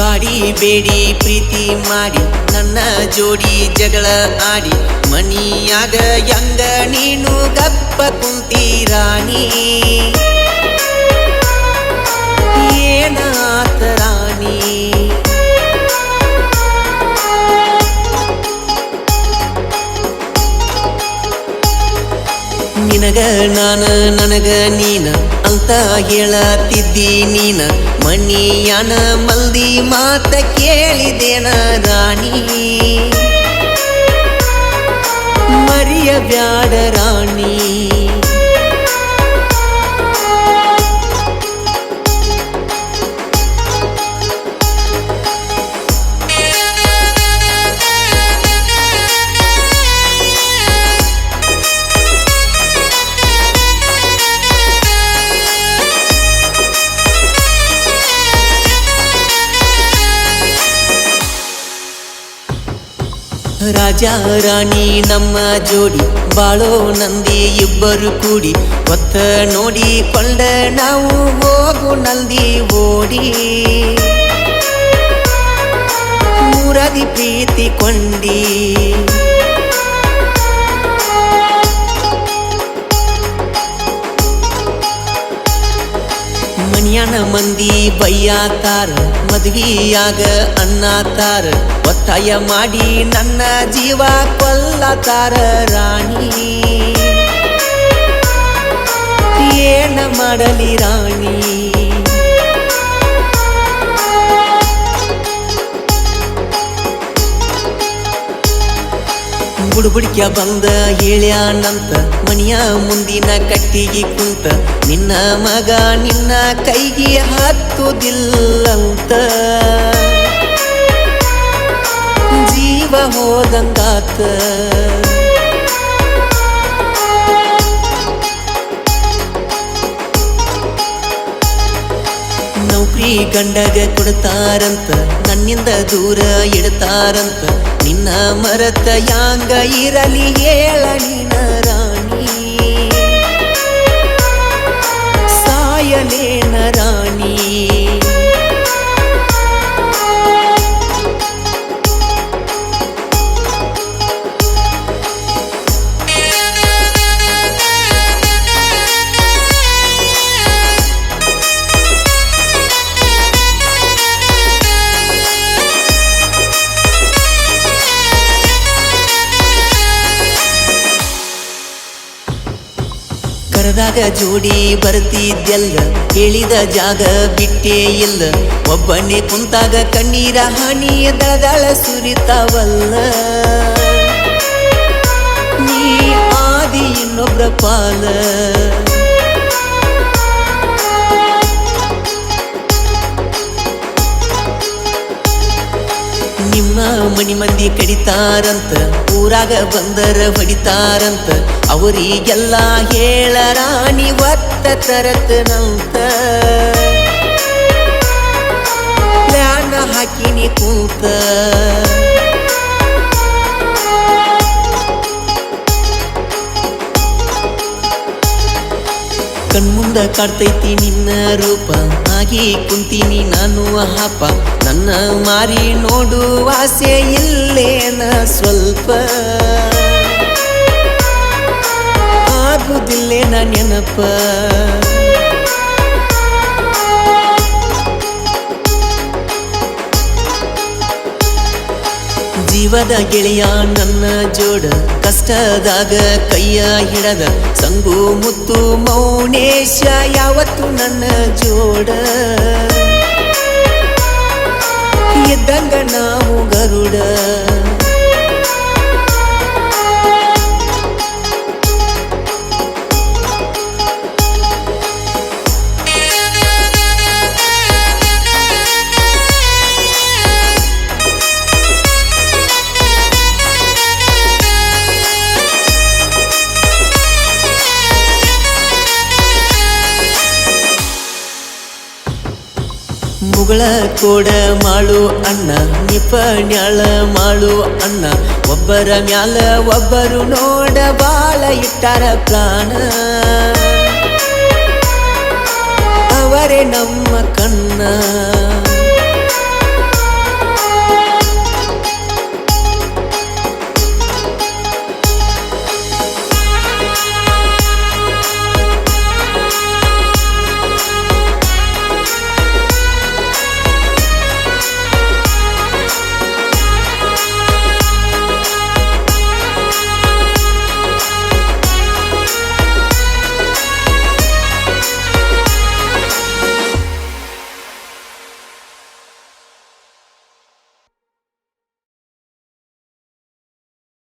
ಬೇಡಿ ಪ್ರೀತಿ ಮಾಡಿ ನನ್ನ ಜೋಡಿ ಜಗಳ ಆಡಿ. ಮನಿಯಾಗ ಯಂಗ ನೀನು ಗಪ್ಪ ಕುಂತಿ ನಿನಗ ನಾನ, ನನಗ ನೀನ ಅಂತ ಹೇಳತಿದ್ದಿ ನೀನ. ಮಣಿಯನ ಮಲ್ದಿ ಮಾತ ಕೇಳಿದೇನ ರಾಣಿ. ಮರಿಯ ಬ್ಯಾಡ ರಾಣಿ. ರಾಜ, ರಾಣಿ ನಮ್ಮ ಜೋಡಿ. ಬಾಳೋ ನಂದಿ ಇಬ್ಬರು ಕೂಡಿ. ಒತ್ತ ನೋಡಿ ಕೊಂಡ ನಾವು ಹೋಗು ನಂದಿ ಓಡಿ. ಮೂರದಿ ಪ್ರೀತಿ ಕೊಂಡಿ. ಮನ್ಯಾನ ಮಂದಿ ಬೈಯಾತಾರ ಮದ್ವಿಯಾಗ ಅನ್ನಾತಾರ ಒತ್ತಾಯ ಮಾಡಿ ನನ್ನ ಜೀವ ಕೊಲ್ಲತಾರ ರಾಣಿ. ಏನ ಮಾಡಲಿ ರಾಣಿ? ಬುಡುಬುಡಿಕ್ಯ ಬಂದ ಹೇಳ್ಯಾನಂತ ಮನಿಯ ಮುಂದಿನ ಕಟ್ಟಿಗೆ ಕುಂತ ನಿನ್ನ ಮಗ ನಿನ್ನ ಕೈಗೆ ಹತ್ತುದಿಲ್ಲಂತ. ಜೀವ ಹೋದಂಗಾತ. ನೌಕರಿ ಗಂಡಗ ಕೊಡ್ತಾರಂತ ನನ್ನಿಂದ ದೂರ ಇಡ್ತಾರಂತ. ನಿನ್ನ ಮರತ ಯಾಂಗ ಇರಲಿ ಹೇಳ ಕರೆದಾಗ ಜೋಡಿ ಬರ್ತಿದ್ದೆಲ್ಲ ಹೇಳಿದ ಜಾಗ ಬಿಟ್ಟೇ ಇಲ್ಲ. ಒಬ್ಬನೇ ಕುಂತಾಗ ಕಣ್ಣೀರ ಹಣಿಯ ದಳದಳ ಸುರಿತಾವಲ್ಲ. ನೀ ಆದಿ ಇನ್ನೊಬ್ಬರ ಪಾಲ. ನಿಮ್ಮ ಮಣಿ ಮಂದಿ ಕಡಿತಾರಂತ, ಊರಾಗ ಬಂದರ ಹೊಡಿತಾರಂತ, ಅವರಿಗೆಲ್ಲ ಹೇಳ ರಾಣಿ ಒತ್ತ ತರತನಂತ. ಪ್ಲಾನ ಹಾಕಿನಿ ಕೂತ. ಕಣ್ಮುಂದ ಕಾಡ್ತೈತಿ ನಿನ್ನ ರೂಪ ಆಗಿ ಕುಂತೀನಿ ನಾನು ಹಾಪ ನನ್ನ ಮಾರಿ ನೋಡು ಆಸೆ ಇಲ್ಲೇನ ಸ್ವಲ್ಪ. ಆಗುದಿಲ್ಲೇನ ನೆನಪ. ಜೀವದ ಗೆಳೆಯ ನನ್ನ ಜೋಡ, ಕಷ್ಟದಾಗ ಕೈಯ ಹಿಡದ ಸಂಗು ಮುತ್ತು ಮೌನೇಶ ಯಾವತ್ತು ನನ್ನ ಜೋಡ. ಇದ್ದಂಗ ನಾವು ಮುಗಳ ಕೂಡ ಮಾಡು ಅಣ್ಣ ನಿಪಣ್ಯಾಳ ಮಾಡು ಅಣ್ಣ. ಒಬ್ಬರ ಮ್ಯಾಲ ಒಬ್ಬರು ನೋಡ ಬಾಳ ಇಟ್ಟಾರ ಪ್ರಾಣ. ಅವರೇ ನಮ್ಮ ಕಣ್ಣ.